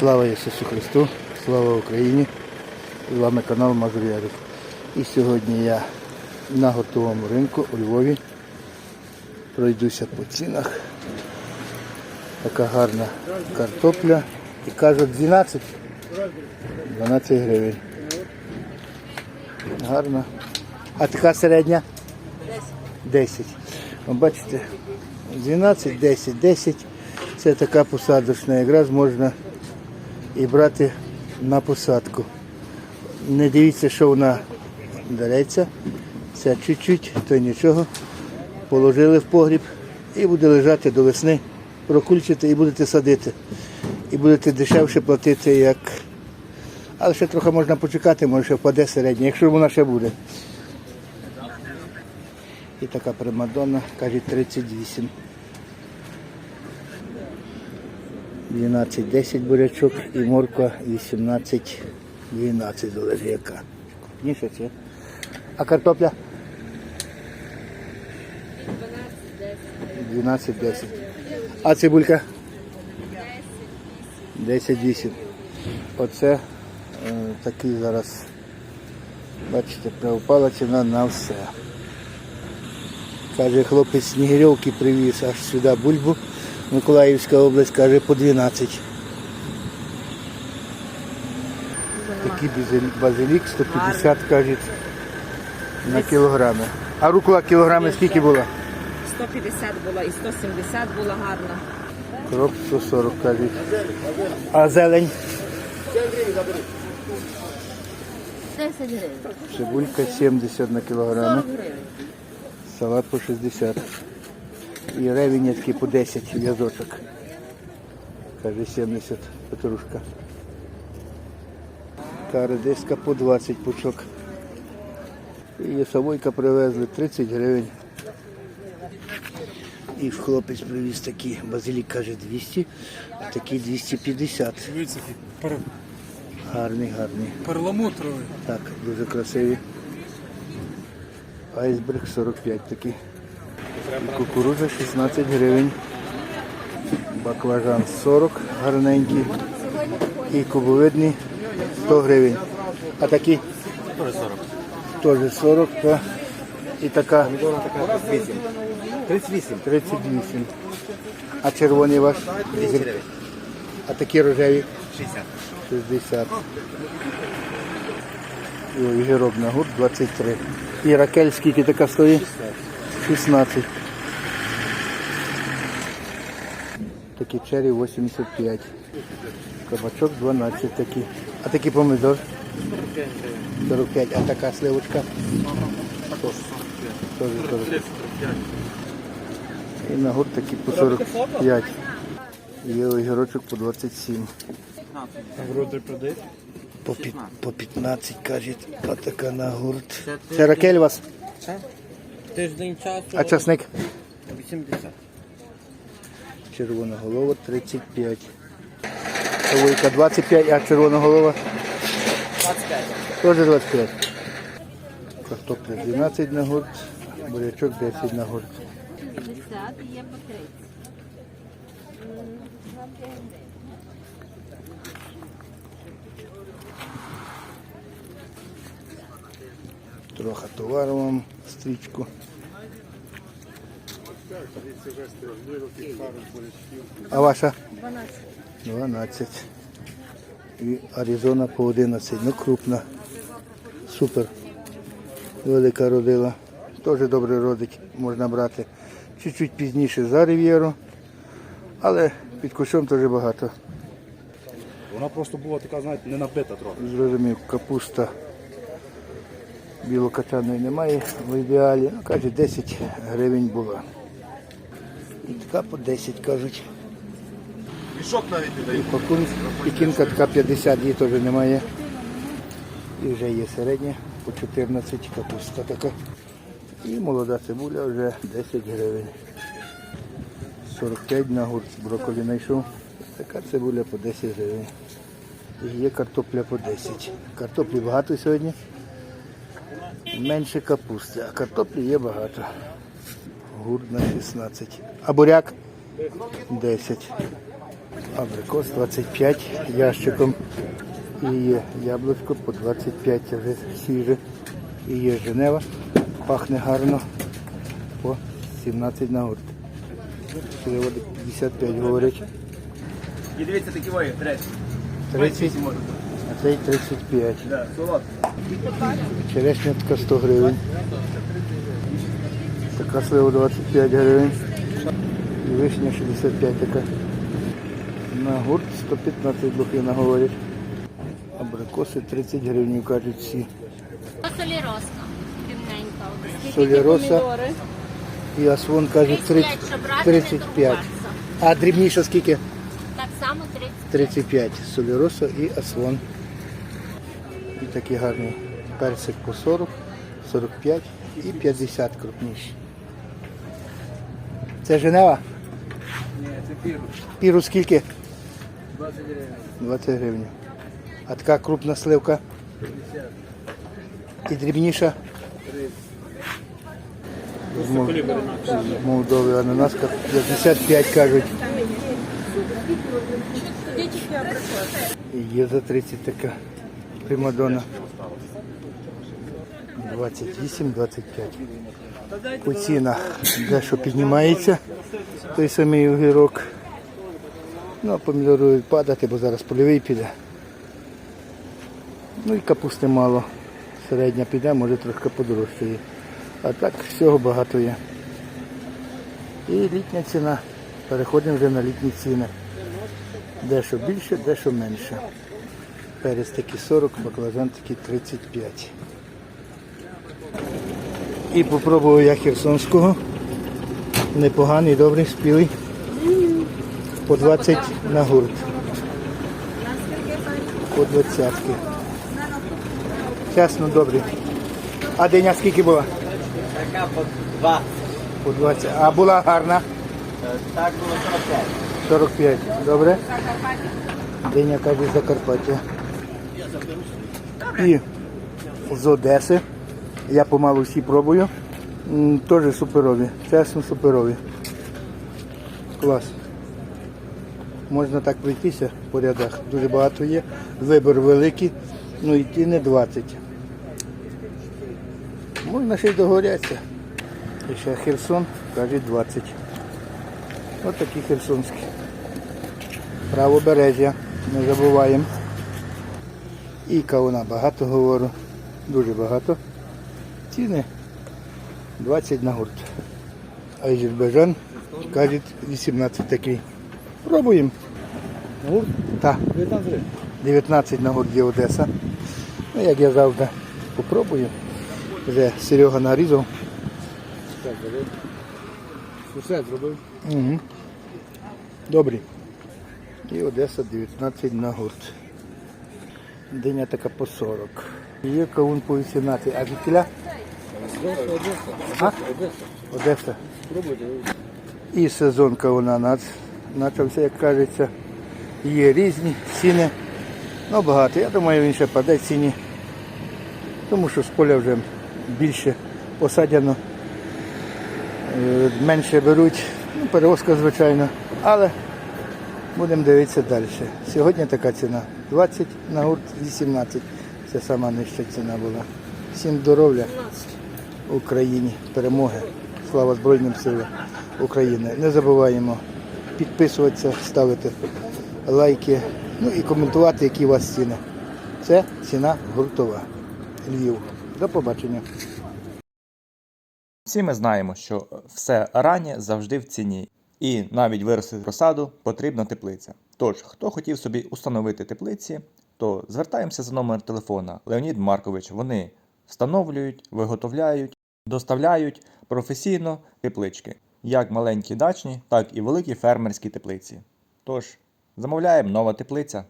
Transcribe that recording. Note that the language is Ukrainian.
Слава Ісусу Христу, слава Україні! З вами канал Мазур Ярик. І сьогодні я на готовому ринку у Львові. Пройдуся по цінах. Така гарна картопля. І кажуть 12. 12 гривень. Гарна. А така середня? 10. Ви бачите, 12, 10, 10. Це така посадочна. Якраз можна і брати на посадку. Не дивіться, що вона береться. Це чуть-чуть, то й нічого. Положили в погріб і буде лежати до весни. Прокульчите і будете садити. І будете дешевше платити, як. Але ще трохи можна почекати, може ще впаде середня, якщо вона ще буде. І така примадонна, каже 38. 12-10 бурячок і морква 18-12 залежить яка. Ніше це. А картопля? 12-10. А цибулька? 10-8. Оце е, такий зараз, бачите, впала ціна на все. Каже, хлопець Снігирьовки привіз аж сюди бульбу. Миколаївська область каже по 12. Такий базилік, базилік 150 кажуть на кілограми. А рукола кілограми скільки було? 150 було і 170 було гарно. Крок 140 кажуть. А зелень? 10 гривень. Цибулька 70 на кілограми. Салат по 60. І ревені такі по 10 в'язочок. Каже 70 петрушка. Та редиска по 20 пучок. І совойка привезли 30 гривень. І хлопець привіз такі, базилік каже 200, а такі 250. Дивіться, пер... Гарний, гарний. перламутровий. Так, дуже красиві. Айсберг 45 такий. Кукурудза 16 гривень. Баклажан 40 гарненький. І кубовидний 100 гривень. А такі? Теж 40. Теж 40. Та. І така 38. 38. А червоний ваш? 200 гривень. А такі рожеві? 60. 60. І огірок на гурт 23. І ракель скільки така стоїть? 16. Такі чері 85. Кабачок 12 такі. А такий помидор? 45. А така сливочка? Теж 45. І на гурт такі по 45. Є огірочок по 27. А вроде продають? По, пі- по 15, кажуть, отака на гурт. Це ракель у вас? Тиждень часу А часник? 80. Червона голова 35. Совойка 25, а червона голова? 25. Теж 25. Картопля 12 на гурт, бурячок 10 на гурт. 50 і є по 30. Трохи товару вам, стрічку. А ваша? 12. 12. І Аризона по 11. Ну крупна. Супер. Велика родила. Теж добре родить, можна брати. Чуть-чуть пізніше за рив'єру. Але під кущом теж багато. Вона просто була така, знаєте, не набита трохи. Зрозумів, капуста білокачаної немає в ідеалі. Ну, каже, 10 гривень була. І така по 10 кажуть. Мішок навіть не І пакун, пекінка така 50, її теж немає. І вже є середня по 14 капуста така. І молода цибуля вже 10 гривень. 45 на гурт брокколі знайшов. Така цибуля по 10 гривень. І є картопля по 10. Картоплі багато сьогодні. Менше капусти, а картоплі є багато. Гурт на 16. А буряк 10. Абрикос 25 ящиком. І є яблучко по 25, це вже свіже. І є Женева, пахне гарно по 17 на гурт. Переводи 55 говорять. І дивіться такі вої, 30. 30, а цей 35. Да, солод. Черешня така 100 гривень. Така слива 25 гривень. І вишня 65 така. На гурт 115 лохина говорять. Абрикоси 30 гривень кажуть всі. Соліроска, темненька. Соліроса і асвон кажуть 30, 35. А дрібніша скільки? Так само 30. 35. Соліроса і асвон. І такі гарні персик по 40, 45 і 50 крупніші. Це Женева? Ні, це піру. Піру скільки? 20 гривень. 20 гривень. А така крупна сливка? 50. І дрібніша? 30. З Молдови ананаска 55 кажуть. Є за 30 така примадона. 28-25. По цінах дещо піднімається той самий огірок. Ну, а помідори будуть падати, бо зараз польовий піде. Ну і капусти мало. Середня піде, може трошки подорожчає. А так всього багато є. І літня ціна. Переходимо вже на літні ціни. Дещо більше, дещо менше. Перець такий 40, баклажан такий 35. І попробую я херсонського. Непоганий, добрий, спілий. По 20 на гурт. По 20. Чесно, добрий. А диня скільки була? Така по 20. По 20. А була гарна? Так було 45. 45. Добре? Диня каже Закарпаття. І з Одеси. Я помалу всі пробую. Теж суперові. Чесно суперові. Клас. Можна так пройтися по рядах. Дуже багато є. Вибір великий. Ну і ті не 20. Можна ще й догоряться. І ще Херсон, каже 20. Ось такі херсонські. Правобережжя, не забуваємо. І кавуна багато говорю, дуже багато. Ціни 20 на гурт. Азербайджан, кажуть, 18 такий. Пробуємо. На гурт? Так, 19 на гурт є Одеса. Ну, як я завжди попробую. Вже Серега нарізав. Сусед зробив. Угу. Добрі. І Одеса 19 на гурт. Диня така по 40. Є кавун по 18. А звідкіля? Одеса, Одеса. Одеса. І сезон кавуна. Почався, як кажеться. Є різні ціни. Ну багато. Я думаю, він ще паде ціні. Тому що з поля вже більше посадяно. Е, Менше беруть. Ну, перевозка, звичайно. Але будемо дивитися далі. Сьогодні така ціна. 20 на гурт 18. Це сама нижча ціна була. Всім здоров'я Україні, перемоги. Слава Збройним силам України. Не забуваємо підписуватися, ставити лайки, ну і коментувати, які у вас ціни. Це ціна гуртова. Львів. До побачення. Всі ми знаємо, що все раннє завжди в ціні, і навіть виростити розсаду потрібна теплиця. Тож, хто хотів собі установити теплиці, то звертаємося за номер телефона Леонід Маркович. Вони встановлюють, виготовляють, доставляють професійно теплички, як маленькі дачні, так і великі фермерські теплиці. Тож, замовляємо нова теплиця.